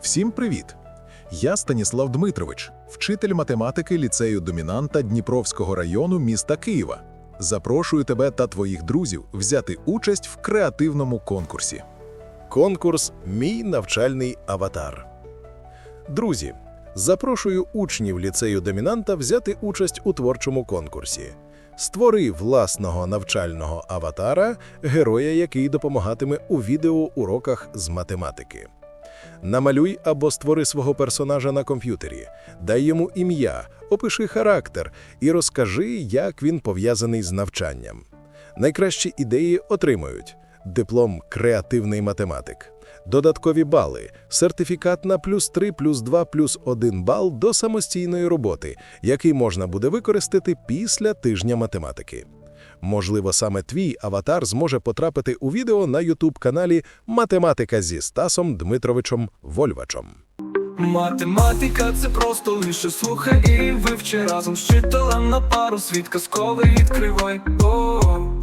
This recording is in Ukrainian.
Всім привіт! Я Станіслав Дмитрович, вчитель математики ліцею домінанта Дніпровського району міста Києва. Запрошую тебе та твоїх друзів взяти участь в креативному конкурсі. Конкурс Мій навчальний аватар. Друзі, запрошую учнів ліцею домінанта взяти участь у творчому конкурсі. Створи власного навчального аватара, героя, який допомагатиме у відеоуроках з математики. Намалюй або створи свого персонажа на комп'ютері, дай йому ім'я, опиши характер і розкажи, як він пов'язаний з навчанням. Найкращі ідеї отримують диплом «Креативний математик», додаткові бали, сертифікат на плюс 3, плюс 2, плюс 1 бал до самостійної роботи, який можна буде використати після тижня математики. Можливо, саме твій аватар зможе потрапити у відео на ютуб-каналі Математика зі Стасом Дмитровичем Вольвачом. Математика це просто лише слухай і вивчи разом з вчителем на пару світ казковий відкривай. О,